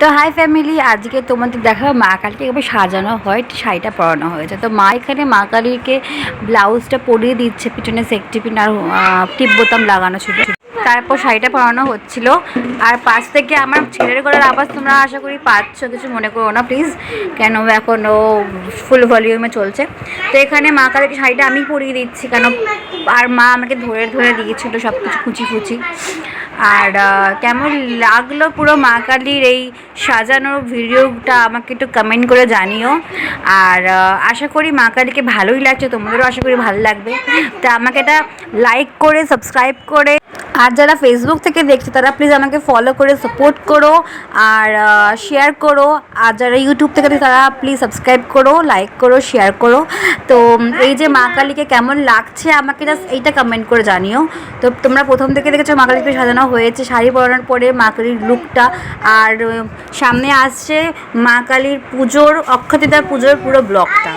তো high family, আজকে তোমাদের দেখা মা কালীকে এভাবে সাজানো হয়, শাড়িটা পরানো হয়েছে। তো মা এখানে মা কালীকে ব্লাউজটা পরিয়ে দিচ্ছে, পিছনে সেকটি পিন আর টিপ বোতাম লাগানো ছিল। তারপর শাড়িটা পরানো হচ্ছিল। আর পাশ থেকে আমার ছেলের গলার আওয়াজ তোমরা আশা করি পাচ্ছ, কিছু মনে করো না প্লিজ কেন এখন ও ফুল ভলিউমে চলছে। তো এখানে মা কালীকে শাড়িটা আমি পরিয়ে দিচ্ছি, কেন আর মা আমাকে ধরে ধরে দিয়েছিল সব কিছু কুচি কুচি আর কেমন লাগল পুরো মা কালীর এই সাজানোর ভিডিওটা আমাকে একটু কমেন্ট করে জানিও। আর আশা করি মা কালীকে ভালোই লাগছে, তোমাদেরও আশা করি ভালো লাগবে। তা আমাকে এটা লাইক করে সাবস্ক্রাইব করে আর যারা ফেসবুক থেকে দেখছে, তারা প্লিজ আমাকে ফলো করে সাপোর্ট করো আর শেয়ার করো। আর যারা ইউটিউব থেকে তারা প্লিজ সাবস্ক্রাইব করো লাইক করো শেয়ার করো। তো এই যে মা কালীকে কেমন লাগছে, আমাকে জাস্ট এইটা কমেন্ট করে জানিও। তো, তোমরা প্রথম থেকে দেখেছ, মা কালীকে সাজানো হয়েছে, শাড়ি পরানোর পরে মা কালীর লুকটা আর সামনে আসছে মা কালীর পুজোর অক্ষতিদার পুজোর পুরো ব্লগটা